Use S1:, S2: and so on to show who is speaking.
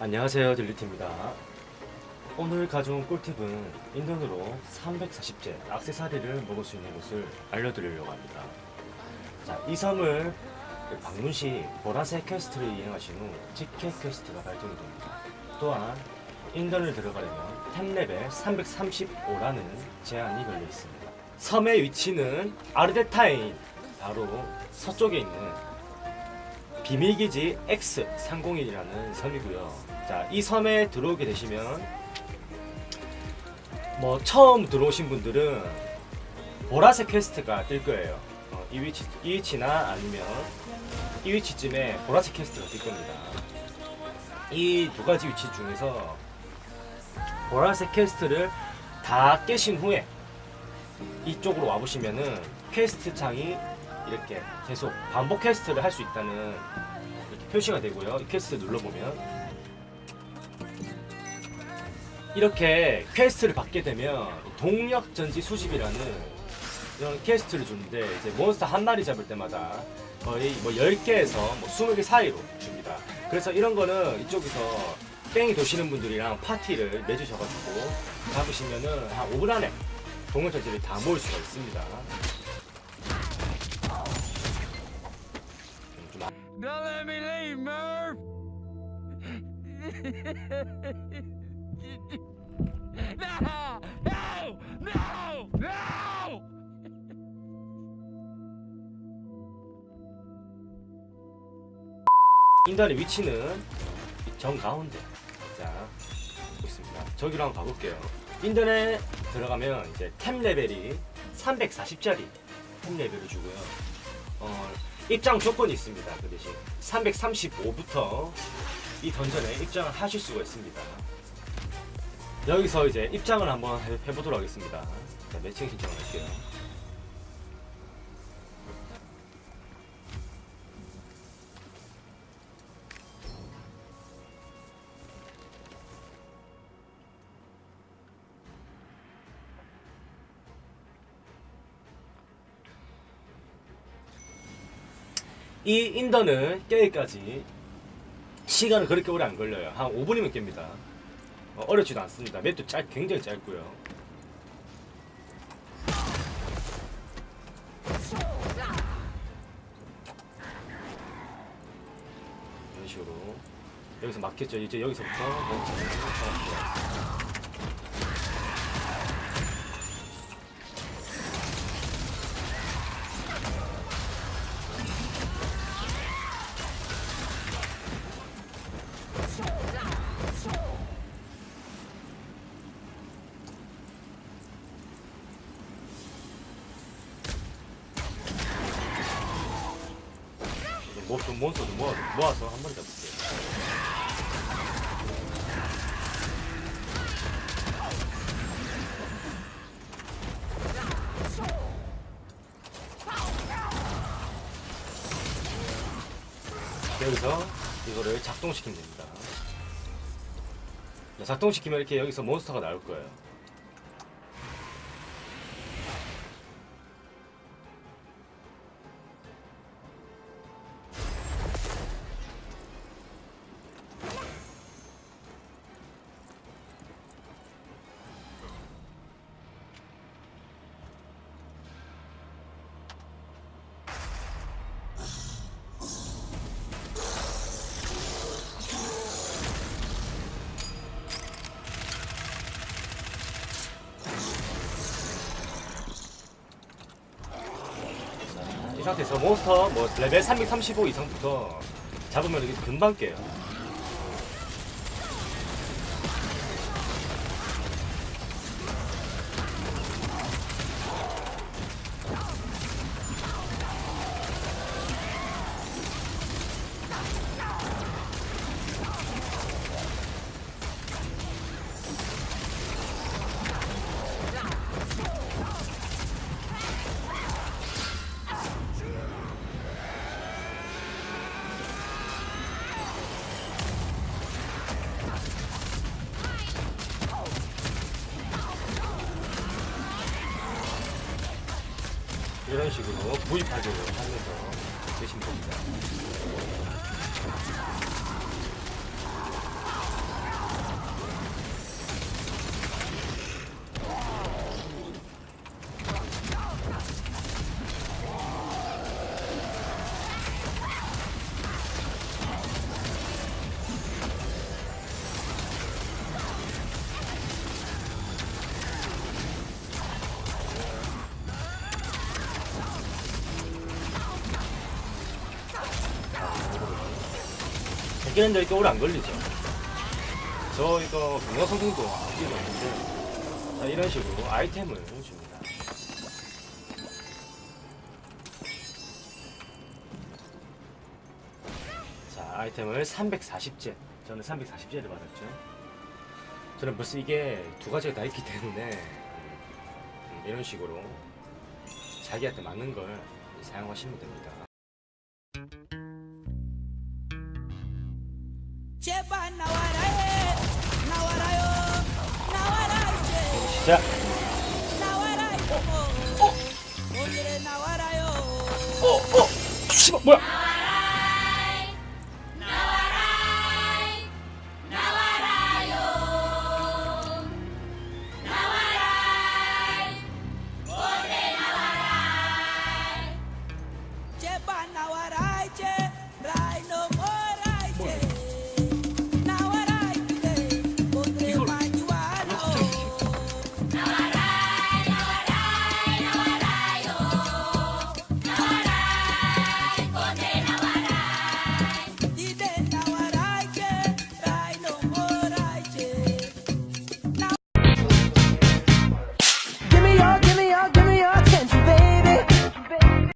S1: 안녕하세요 딜리트입니다. 오늘 가져온 꿀팁은 인턴으로 340제 악세사리를 먹을 수 있는 곳을 알려드리려고 합니다. 자, 이 섬을 방문 시 보라색 퀘스트를 이행하신 후 티켓 퀘스트가 발동이 됩니다. 또한 인턴을 들어가려면 템레벨 335라는 제한이 걸려 있습니다. 섬의 위치는 아르데타인 바로 서쪽에 있는 비밀기지 X301이라는 섬이고요. 자, 이 섬에 들어오게 되시면 뭐 처음 들어오신 분들은 보라색 퀘스트가 뜰 거예요. 어, 이 위치 이 위치나 아니면 이 위치쯤에 보라색 퀘스트가 뜰 겁니다. 이 두 가지 위치 중에서 보라색 퀘스트를 다 깨신 후에 이쪽으로 와 보시면은 퀘스트 창이 이렇게 계속 반복 퀘스트를 할 수 있다는 이렇게 표시가 되고요. 이 퀘스트 눌러보면 이렇게 퀘스트를 받게 되면 동력 전지 수집이라는 이런 퀘스트를 주는데 이제 몬스터 한 마리 잡을 때마다 거의 뭐 10개에서 뭐 20개 사이로 줍니다. 그래서 이런 거는 이쪽에서 뺑이 도시는 분들이랑 파티를 맺으셔가지고 잡으시면은 한 5분 안에 동력 전지를 다 모을 수가 있습니다. 좀 아-
S2: Don't let me leave, Murph! no! No! No! No!
S1: 인간의 위치는 정 가운데 자 있습니다. 저기로 한번 가볼게요. 인터넷 들어가면 이제 템 레벨이 340짜리 템 레벨을 주고요. 어, 입장 조건이 있습니다. 그 대신 335부터 이 던전에 입장을 하실 수가 있습니다. 여기서 이제 입장을 한번 해, 해보도록 하겠습니다. 자, 매칭 신청을 할게요. 이 인던을 깨기까지 시간은 그렇게 오래 안 걸려요. 한 5분이면 깹니다. 어, 어렵지도 않습니다. 맵도 짧, 굉장히 짧고요. 이런 식으로 여기서 막혔죠. 이제 여기서부터 뭐 뭐, 좀 몬스터 좀 모아, 모아서 한 번에 잡을게요. 여기서 이거를 작동시키면 됩니다. 자, 작동시키면 이렇게 여기서 몬스터가 나올 거예요. 상태에서 몬스터 뭐 레벨 335 이상부터 잡으면 이게 금방 깨요. 이런 식으로 구입하기를 하면서 계시면 됩니다. 이게 이렇게 오래 안 걸리죠. 저 이거 경과 성공도 뛰어 있는데 자, 이런 식으로 아이템을 줍니다. 자, 아이템을 340제. 저는 340제를 받았죠. 저는 벌써 이게 두 가지가 다 있기 때문에 음, 이런 식으로 자기한테 맞는 걸 사용하시면 됩니다. 자,
S3: 나와라 이거. 오늘의 나와라요?
S1: 씨발 뭐야?